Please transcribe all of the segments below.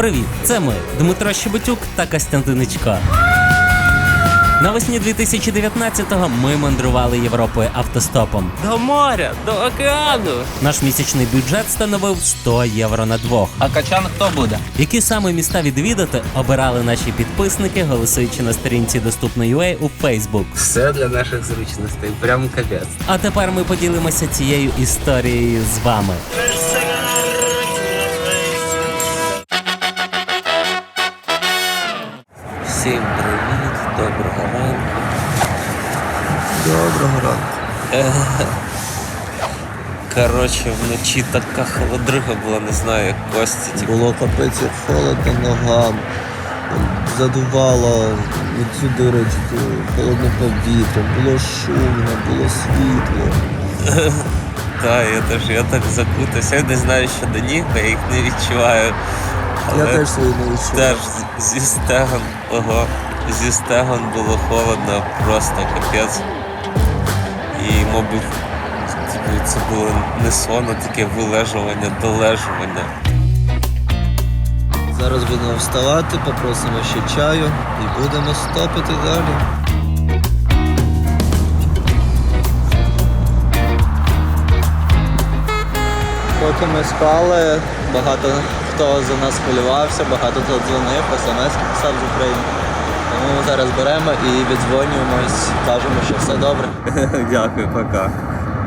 Привіт, це ми, Дмитро Щебетюк та Костянтиничко. Навесні 2019-го ми мандрували Європою автостопом. До моря, до океану. Наш місячний бюджет становив 100 євро на двох. А качан хто буде? Які саме міста відвідати, обирали наші підписники, голосуючи на сторінці доступно.ua у Facebook. Все для наших зручностей. Прям капець. А тепер ми поділимося цією історією з вами. Всім привіт, доброго ранку. Доброго ранку. Коротше, вночі така холодрига була, не знаю, як Кості. Типу. Було капець холодно ногам. Задувало від сюди холодне повітря, було шумно, було світло. Так, я теж я так закутався. Я не знаю, що до ніг, я їх не відчуваю. Я теж свої не відчув. теж зі стегон, ого, зі стегон було холодно, просто капець. І, мабуть, типу, це було не сон, а таке вилежування, долежування. Зараз будемо вставати, попросимо ще чаю і будемо стопити далі. Поки ми спали, багато хто за нас хвилювався, багато хто дзвонив, смс писав з України. Тому ми зараз беремо і віддзвонюємось, кажемо, що все добре. Дякую, пока.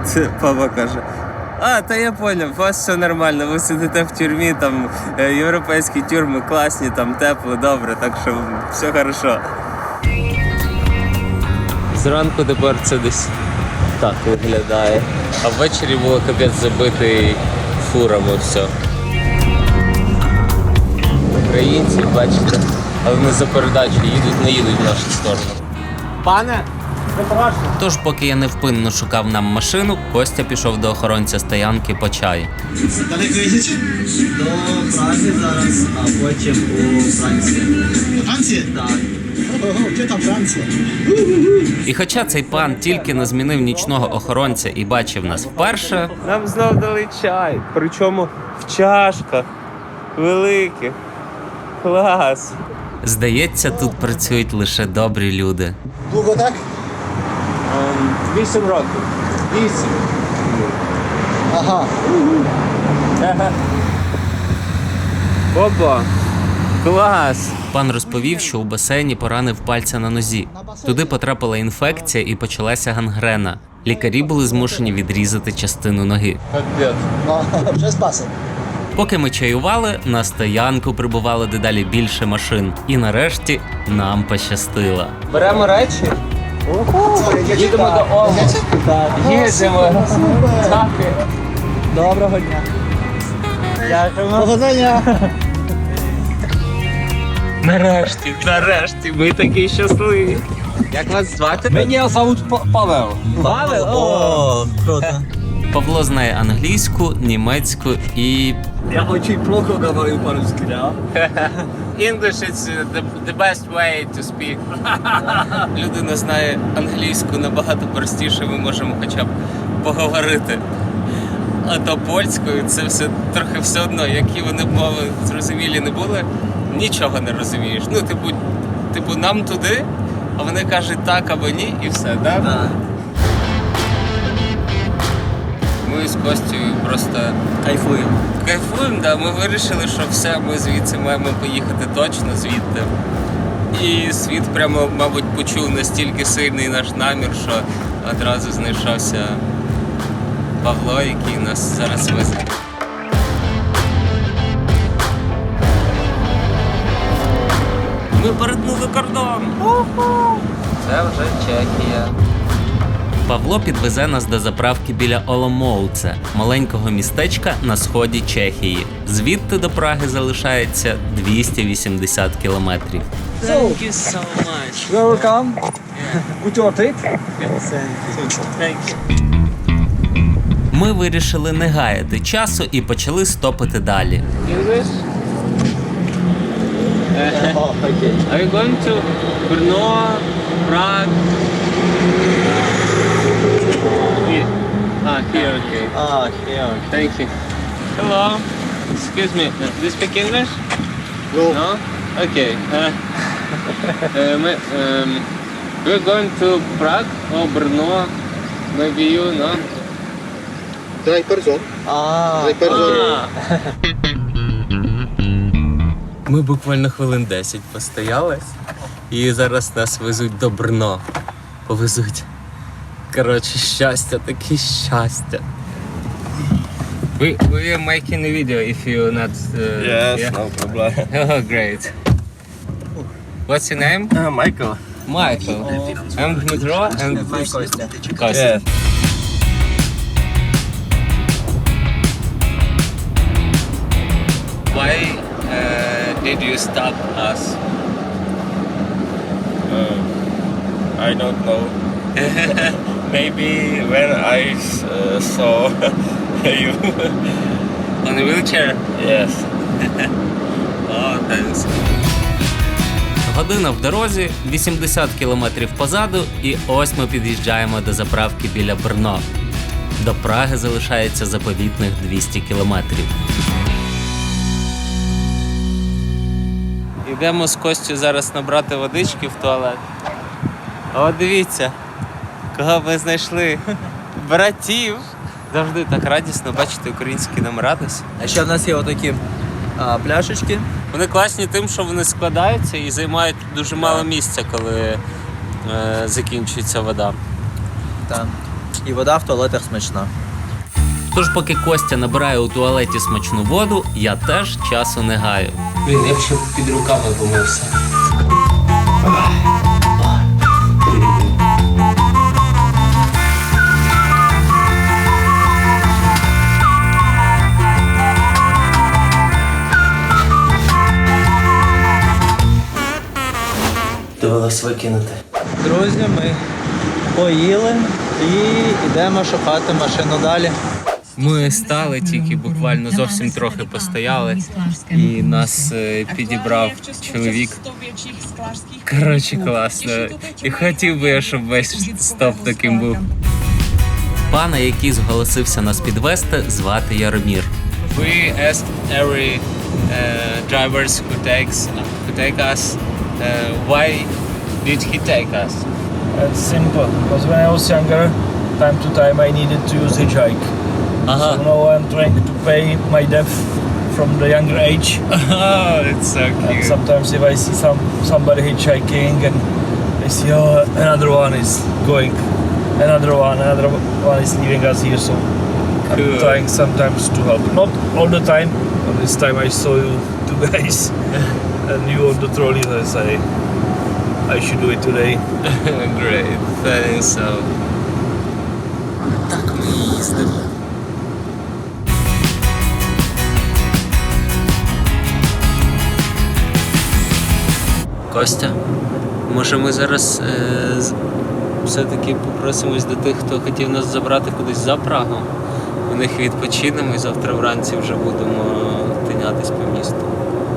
Це папа каже. А, та я поняв, у вас все нормально, ви сидите в тюрмі, там е, європейські тюрми класні, там тепло, добре, так що все хорошо. Зранку тепер це десь так виглядає. А ввечері було капець забитий фурами все. Українці, бачите, але не за передачу їдуть, не їдуть в нашу сторону. Пане, Тож, поки я невпинно шукав нам машину, Костя пішов до охоронця стоянки по чай. Далеко їдете? До Праги зараз, а потім у Франції. Франція? Так. І хоча цей пан тільки не змінив нічного охоронця і бачив нас вперше, Нам знов дали чай, причому в чашках великих. Клас. здається, тут працюють лише добрі люди. Довго так? Вісім років. Вісім. Ага. Опа. Клас. Пан розповів, що у басейні поранив пальця на нозі. Туди потрапила інфекція і почалася гангрена. Лікарі були змушені відрізати частину ноги. Капець. Вже спасен. Поки ми чаювали, на стоянку прибувало дедалі більше машин. І нарешті нам пощастило. Беремо речі. Їдемо до Ому. Їдемо. Доброго дня. Дякуємо. Нарешті, нарешті, ми такі щасливі. Як вас звати? Мене зовут Павел. Павел? О, круто. Павло знає англійську, німецьку і Я очень плохо говорю по-русски, да? English is the, the best way to speak. Людина знає англійську набагато простіше, ми можемо хоча б поговорити. А то польською це все трохи все одно, які вони б мови зрозумілі не були, нічого не розумієш. Ну, типу, типу, нам туди, а вони кажуть так або ні, і все, да? Ми з Костю просто Кайфуємо. Кайфуємо, да. Ми вирішили, що все, ми звідси маємо поїхати точно звідти. І світ прямо, мабуть, почув настільки сильний наш намір, що одразу знайшовся Павло, який нас зараз везе. Ми перетнули кордон. Це вже Чехія. Павло підвезе нас до заправки біля Оломоуце, маленького містечка на сході Чехії. Звідти до Праги залишається 280 кілометрів. Thank you so much. Welcome. Good your trip. Thank you. Ми вирішили не гаяти часу і почали стопити далі. English? Are you going to Brno, Prague? Here. Ah, here, okay. Here. Thank you. Hello. Excuse me. Do you speak English? No. No? Okay. Uh, uh, my- um, we're going to Prague or Brno. Maybe you. А, Drei Personen. Ми буквально хвилин 10 постояли, і зараз нас везуть до Брно. Повезуть. Коротше, щастя, таке щастя. We, we are making a video if you not. Uh, yeah? no problem. Oh, great. What's your name? Uh, Michael. Michael. I'm Dmitro and Костя. Kostya. Why uh, did you stop us? I don't know. Maybe when I uh, saw you. On a wheelchair? yes. Oh, thanks. Година в дорозі, 80 кілометрів позаду, і ось ми під'їжджаємо до заправки біля Брно. До Праги залишається заповітних 200 кілометрів. Йдемо з Костю зараз набрати водички в туалет. О, дивіться, кого ми знайшли. Братів. Завжди так радісно бачити українські номера десь. А ще в нас є отакі а, пляшечки. Вони класні тим, що вони складаються і займають дуже мало місця, коли е, закінчується вода. Та. І вода в туалетах смачна. Тож, поки Костя набирає у туалеті смачну воду, я теж часу не гаю. Блін, я б ще під руками помився. Довелось викинути. Друзі, ми поїли і йдемо шукати машину далі. Ми стали тільки буквально зовсім трохи постояли, і нас е, підібрав чоловік. Коротше, класно. І хотів би я, щоб весь стоп таким був. Пана, який зголосився нас підвести, звати Яромір. We asked every uh, drivers who takes who take us uh, why did he take us? It's simple because when I was younger, time to time I needed to use hitchhike. Uh-huh. So now I'm trying to pay my debt from the younger age. Oh, it's so And sometimes if I see some somebody hitchhiking and I see oh another one is going, another one, another one is leaving us here. So Cool. I'm trying sometimes to help. Not all the time. But this time I saw you two guys and you on the trolley. I I should do it today. Great, thanks. So. Так ми їздимо. Костя, може ми зараз е, все-таки попросимось до тих, хто хотів нас забрати кудись за Прагу. У них відпочинемо і завтра вранці вже будемо тинятись по місту.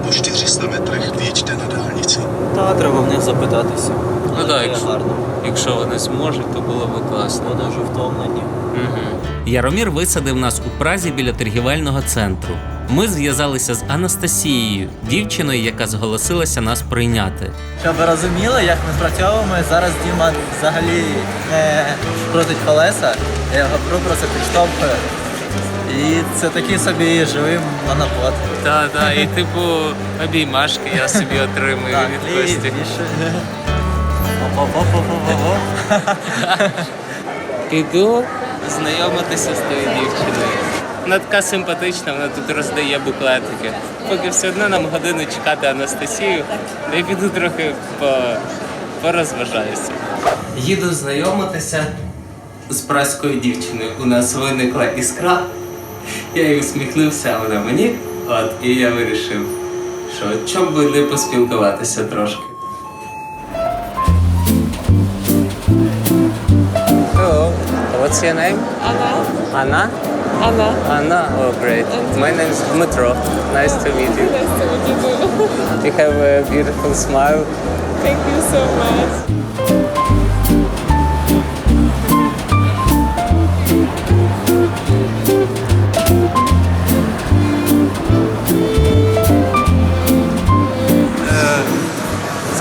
Po 400 metrech vyjeďte na dálnici. Та треба в них запитатися. Ну Але так, якщо, гарно. якщо вони зможуть, то було б класно. Вони вже втомлені. Угу. Яромір висадив нас у Празі біля торгівельного центру. Ми зв'язалися з Анастасією, дівчиною, яка зголосилася нас прийняти. Щоб ви розуміли, як ми спрацьовуємо, зараз Діма взагалі не крутить колеса, я його просто підштовхую. І це такий собі живий монопод. Так, так, і типу обіймашки я собі отримую Так, від і Кості. більше. О-о-о-о-о-о. Піду знайомитися з тою дівчиною. Вона така симпатична, вона тут роздає буклетики. Поки все одно нам годину чекати Анастасію, я піду трохи по... порозважаюся. Їду знайомитися з праською дівчиною. У нас виникла іскра. Я їй усміхнувся, а вона мені. От, і я вирішив, що чом би не поспілкуватися трошки. Hello, what's your name? Anna. Anna? Anna. Anna, oh great. My name is Dmitro. Nice to meet you. Nice to meet you too. You have a beautiful smile. Thank you so much.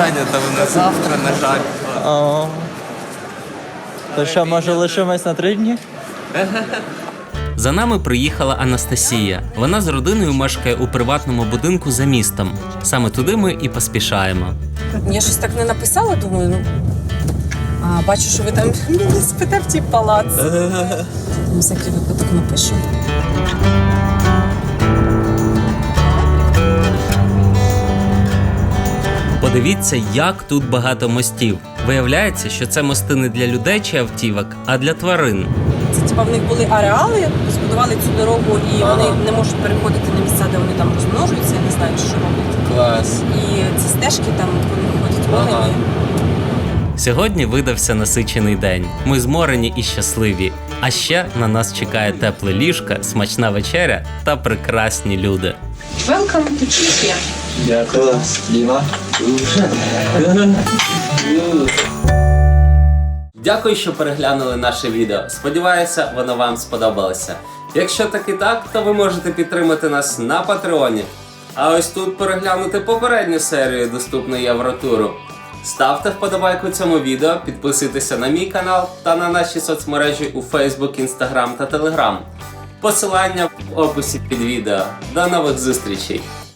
Зайнята вона завтра, на жаль. О. То що, може лишимось на три дні? За нами приїхала Анастасія. Вона з родиною мешкає у приватному будинку за містом. Саме туди ми і поспішаємо. Я щось так не написала, думаю, ну. А бачу, що ви там спите в тій палац. На всякий випадок напишу. Подивіться, як тут багато мостів. Виявляється, що це мости не для людей чи автівок, а для тварин. Це типа в них були ареали, збудували цю дорогу, і вони не можуть переходити на місця, де вони там розмножуються, я не знаю, що роблять. Клас. І ці стежки там, вони ходять олені. Сьогодні видався насичений день. Ми зморені і щасливі. А ще на нас чекає тепле ліжка, смачна вечеря та прекрасні люди. Welcome to Czechia. Дякую. Діма. Дякую, що переглянули наше відео. Сподіваюся, воно вам сподобалося. Якщо так і так, то ви можете підтримати нас на Патреоні. А ось тут переглянути попередню серію доступну Євротуру. Ставте вподобайку цьому відео, підписуйтеся на мій канал та на наші соцмережі у Facebook, Instagram та Telegram. Посилання в описі під відео. До нових зустрічей!